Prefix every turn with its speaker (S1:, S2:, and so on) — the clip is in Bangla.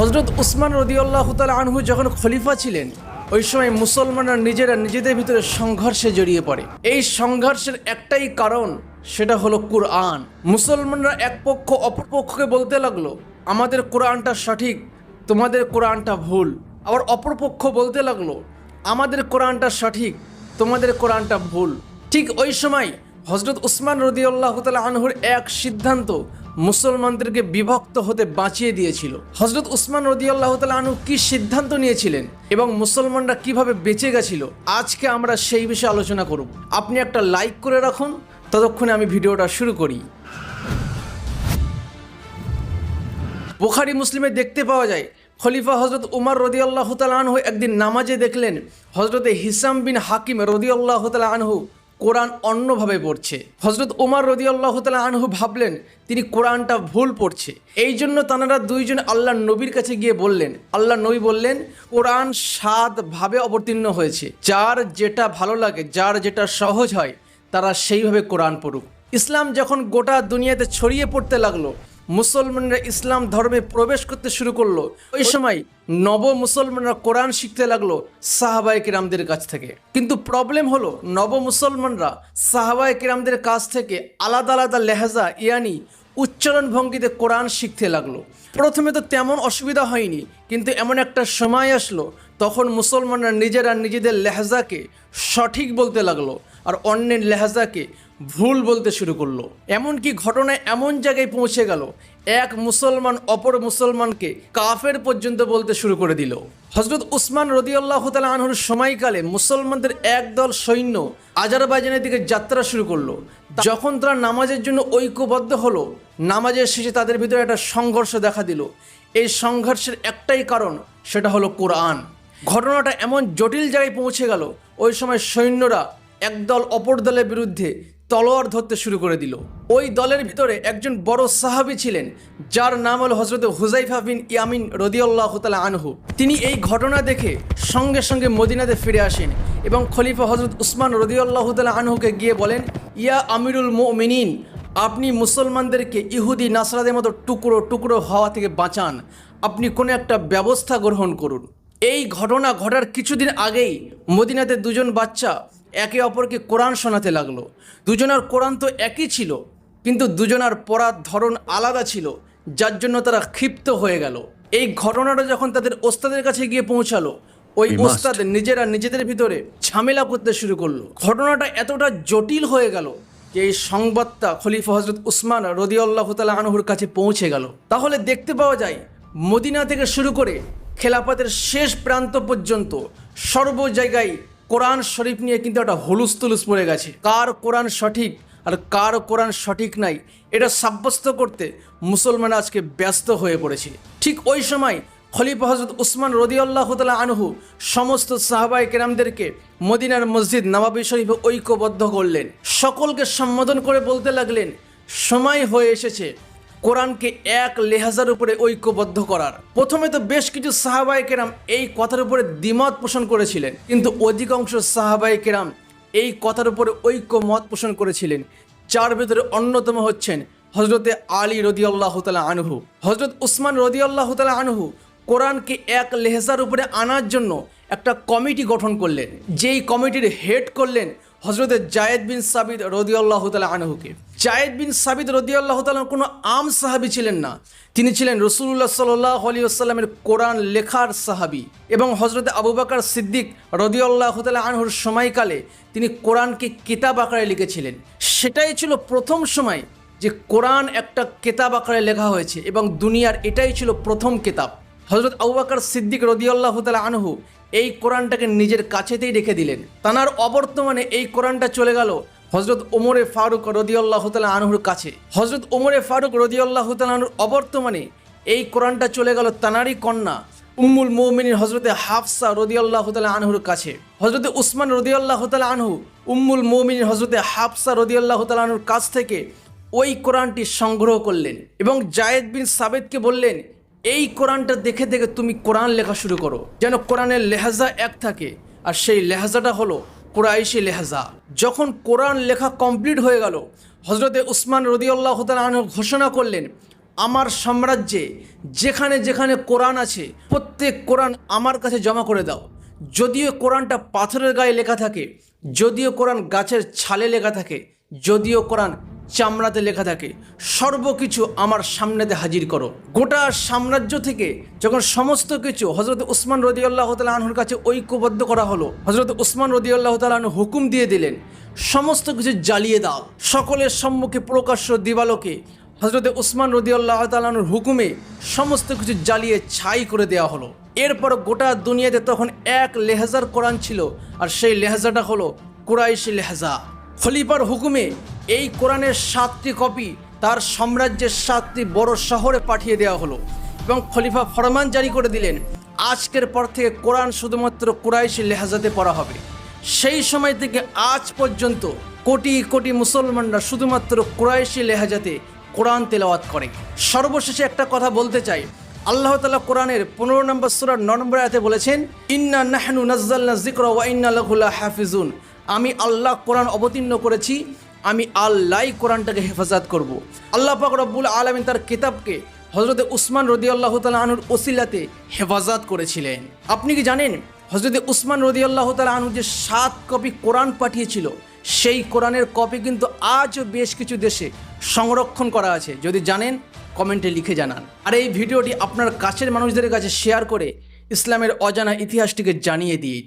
S1: হজরত উসমান রদিউল্লাহ তাল আনহু যখন খলিফা ছিলেন, ওই সময় মুসলমানরা নিজেরা নিজেদের ভিতরে সংঘর্ষে জড়িয়ে পড়ে। এই সংঘর্ষের একটাই কারণ সেটা হলো কুরআন। মুসলমানরা এক পক্ষ অপর পক্ষকে বলতে লাগল, আমাদের কোরআনটা সঠিক, তোমাদের কোরআনটা ভুল। আবার অপর পক্ষ বলতে লাগল, আমাদের কোরআনটা সঠিক, তোমাদের কোরআনটা ভুল। ঠিক ওই সময় হজরত উসমান রদিউল্লাহ তাল আনহুর এক সিদ্ধান্ত মুসলমানদেরকে বিভক্ত হতে বাঁচিয়ে দিয়েছিল। হজরত উসমান রদিয়াল্লাহ তালা কি সিদ্ধান্ত নিয়েছিলেন এবং মুসলমানরা কীভাবে বেঁচে গেছিল? আজকে আমরা সেই বিষয়ে আলোচনা করব। আপনি একটা লাইক করে রাখুন। ততক্ষণে আমি ভিডিওটা শুরু করি। বুখারি, মুসলিমে দেখতে পাওয়া যায়, খলিফা হজরত উমর রদিয়াল্লাহ আনহু একদিন নামাজে দেখলেন হজরতে হিসাম বিন হাকিম রদিয়াল্লাহ আনহু কোরআন অন্যভাবে পড়ছে। হজরত উমর রদিয়াল্লাহ আনহু ভাবলেন, তিনি কোরআনটা ভুল পড়ছে। এই জন্য তানারা দুইজন আল্লাহ নবীর কাছে গিয়ে বললেন আল্লাহ নবী বললেন, কোরআন সাত ভাবে অবতীর্ণ হয়েছে। যার যেটা ভালো লাগে, যার যেটা সহজ হয়, তারা সেইভাবে কোরআন পড়ুক। ইসলাম যখন গোটা দুনিয়াতে ছড়িয়ে পড়তে লাগল মুসলমানরা ইসলাম ধর্মে প্রবেশ করতে শুরু করল। ওই সময় নব মুসলমানরা কোরআন শিখতে লাগল সাহাবায় কিরামদের কাছ থেকে। কিন্তু প্রবলেম হলো নব মুসলমানরা সাহাবায় কিরামদের কাছ থেকে আলাদা আলাদা লেহাজা, ইয়ানি উচ্চারণ ভঙ্গিতে কোরআন শিখতে লাগল। প্রথমে তো তেমন অসুবিধা হয়নি, কিন্তু এমন একটা সময় আসলো তখন মুসলমানরা নিজেরা নিজেদের লেহাজাকে সঠিক বলতে লাগল। আর অন্যের লেহাজাকে ভুল বলতে শুরু করল। এমনকি ঘটনা এমন জায়গায় পৌঁছে গেল, এক মুসলমান অপর মুসলমানকে কাফের পর্যন্ত বলতে শুরু করে দিল। হজরত উসমান রদিয়াল্লাহ তালা আনহুর সময়কালে মুসলমানদের একদল সৈন্য আজারবাইজানের দিকে যাত্রা শুরু করল। যখন তারা নামাজের জন্য ঐক্যবদ্ধ হলো, নামাজের শেষে তাদের ভিতরে একটা সংঘর্ষ দেখা দিল। এই সংঘর্ষের একটাই কারণ সেটা হলো কোরআন। ঘটনাটা এমন জটিল জায়গায় পৌঁছে গেল, ওই সময় সৈন্যরা একদল অপর দলের বিরুদ্ধে তলোয়ার ধরতে শুরু করে দিল। ওই দলের ভিতরে একজন বড় সাহাবি ছিলেন, যার নাম হল হজরত হুজাইফা বিন ইয়ামিন রদিউল্লাহ তালা আনহু। তিনি এই ঘটনা দেখে সঙ্গে সঙ্গে মদিনাতে ফিরে আসেন এবং খলিফা হজরত উসমান রদিউল্লাহ তালা আনহুকে গিয়ে বলেন, ইয়া আমিরুল মিনিন আপনি মুসলমানদেরকে ইহুদি নাসরাদের মতো টুকরো টুকরো হওয়া থেকে বাঁচান। আপনি কোনো একটা ব্যবস্থা গ্রহণ করুন। এই ঘটনা ঘটার কিছুদিন আগেই মদিনাতে দুজন বাচ্চা একে অপরকে কোরআন শোনাতে লাগল। দুজনার কোরআন তো একই ছিল কিন্তু দুজনার পড়ার ধরন আলাদা ছিল যার জন্য তারা ক্ষিপ্ত হয়ে গেল। এই ঘটনাটা যখন তাদের ওস্তাদের কাছে গিয়ে পৌঁছালো ওই ওস্তাদ নিজেরা নিজেদের ভিতরে ঝামেলা করতে শুরু করল। ঘটনাটা এতটা জটিল হয়ে গেল যে এই সংবাদটা খলিফা হজরত উসমান রদিউল্লাহ তালা আনহুর কাছে পৌঁছে গেল। তাহলে দেখতে পাওয়া যায় মদিনা থেকে শুরু করে খেলাফতের শেষ প্রান্ত পর্যন্ত সর্ব জায়গায় কোরআন শরীফ নিয়ে কিন্তু একটা হুলুস তুলুস পড়ে গেছে। কার কোরআন সঠিক আর কার কোরআন সঠিক নাই, এটা সাব্যস্ত করতে মুসলমান আজকে ব্যস্ত হয়ে পড়েছে। ঠিক ওই সময় খলিফা হজরত উসমান রদিউল্লাহ তালা আনহু সমস্ত সাহাবাই কেরামদেরকে মদিনার মসজিদ নবাবী শরীফে ঐক্যবদ্ধ করলেন। সকলকে সম্বোধন করে বলতে লাগলেন, সময় হয়ে এসেছে কোরআনকে এক লেহাজার উপরে ঐক্যবদ্ধ করার। প্রথমে তো বেশ কিছু সাহাবাই কেরাম এই কথার উপরে দ্বিমত পোষণ করেছিলেন। কিন্তু অধিকাংশ সাহাবাই কেরাম এই কথার উপরে ঐক্য মত পোষণ করেছিলেন। যার ভেতরে অন্যতম হচ্ছেন হজরতে আলী রদিয়াল্লাহ তালা আনহু। হজরত উসমান রদিয়াল্লাহ তালা আনহু কোরআনকে এক লেহেজার উপরে আনার জন্য একটা কমিটি গঠন করলেন। যেই কমিটির হেড করলেন হজরতে জায়েদ বিন সাবিদ রদিয়াল্লাহ তালা আনহুকে। জায়েদ বিন সাবিদ রদিয়াল্লাহ তালা কোনো আম সাহাবি ছিলেন না। তিনি ছিলেন রসুল্লাহ সাল্লাহ আলী আসসালামের কোরআন লেখার সাহাবি এবং হজরতে আবু বাকার সিদ্দিক রদিয়াল্লাহ তালা আনহুর সময়কালে তিনি কোরআনকে কিতাব আকারে লিখেছিলেন। সেটাই ছিল প্রথম সময় যে কোরআন একটা কেতাব আকারে লেখা হয়েছে এবং দুনিয়ার এটাই ছিল প্রথম কেতাব। হজরত আউবাকার সিদ্দিক রদিয়াল্লাহ তালা আনহু এই কোরআনটাকে নিজের কাছেতেই রেখে দিলেন। তানার অবর্তমানে এই কোরআনটা চলে গেল হজরত ওমরে ফারুক রদিয়াল্লাহ তালা আনহুর কাছে। হজরত ওমরে ফারুক রদিয়াল্লাহ আনহুর অবর্তমানে এই কোরআনটা চলে গেল তানারই কন্যা উম্মুল মৌমিনীর হজরতে হাফসা রদিয়াল্লাহ আনহুর কাছে। হজরতে উসমান রদিয়াল্লাহ তালা আনহু উম্মুল মৌমিনীর হজরতে হাফসা রদিয়াল্লাহ আনহুর কাছ থেকে ওই কোরআনটি সংগ্রহ করলেন এবং জায়েদ বিন সাবেদকে বললেন, এই কোরআনটা দেখে দেখে তুমি কোরআন লেখা শুরু করো, যেন কোরআনের লেহাজা এক থাকে। আর সেই লেহাজাটা হলো কোরআশি লেহাজা। যখন কোরআন লেখা কমপ্লিট হয়ে গেল হজরতে উসমান রদিউল্লাহ আনহু ঘোষণা করলেন, আমার সাম্রাজ্যে যেখানে যেখানে কোরআন আছে, প্রত্যেক কোরআন আমার কাছে জমা করে দাও। যদিও কোরআনটা পাথরের গায়ে লেখা থাকে, যদিও কোরআন গাছের ছালে লেখা থাকে, যদিও কোরআন চামড়াতে লেখা থাকে, সর্বকিছু আমার সামনেতে হাজির করো। গোটা সাম্রাজ্য থেকে যখন সমস্ত কিছু হজরত উসমান রদি আল্লাহ তালহুর কাছে ঐক্যবদ্ধ করা হলো হজরত উসমান রদি আল্লাহ তালু হুকুম দিয়ে দিলেন, সমস্ত কিছু জ্বালিয়ে দাও। সকলের সম্মুখে প্রকাশ্য দিবালোকে হজরত উসমান রদি আল্লাহ তালুর হুকুমে সমস্ত কিছু জ্বালিয়ে ছাই করে দেওয়া হলো। এরপর গোটা দুনিয়াতে তখন এক লেহাজার কোরআন ছিল, আর সেই লেহাজাটা হলো কুরাইশি লেহাজা। খলিফার হুকুমে এই কোরআনের সাতটি কপি তার সাম্রাজ্যের সাতটি বড় শহরে পাঠিয়ে দেওয়া হলো এবং খলিফা ফরমান জারি করে দিলেন, আজকের পর থেকে কোরআন শুধুমাত্র কুরাইশি লেহাজাতে পড়া হবে। সেই সময় থেকে আজ পর্যন্ত কোটি কোটি মুসলমানরা শুধুমাত্র কুরাইশি লেহাজাতে কোরআন তেলাওয়াত করে। সর্বশেষে একটা কথা বলতে চাই। আল্লাহ তালা কোরআনের পনেরো নম্বর সুরার ন নম্বর আয়াতে বলেছেন, ইন্না নাহনু নাজ্জালনা জিক্র ওয়া ইন্না লাহুলা হাফিজুন আমি আল্লাহ কোরআন অবতীর্ণ করেছি আমি আল্লাহ কোরআনটাকে হেফাজত করব। আল্লাহ পাক রব্বুল আলমিন তার কিতাবকে হজরত উসমান রদি আল্লাহ আনুর ওসিলাতে হেফাজত করেছিলেন। আপনি কি জানেন হজরত উসমান রদি আল্লাহ আনু যে সাত কপি কোরআন পাঠিয়েছিল, সেই কোরআনের কপি কিন্তু আজও বেশ কিছু দেশে সংরক্ষণ করা আছে। যদি জানেন, কমেন্টে লিখে জানান। আর এই ভিডিওটি আপনার কাছের মানুষদের কাছে শেয়ার করে ইসলামের অজানা ইতিহাসটিকে জানিয়ে দিন।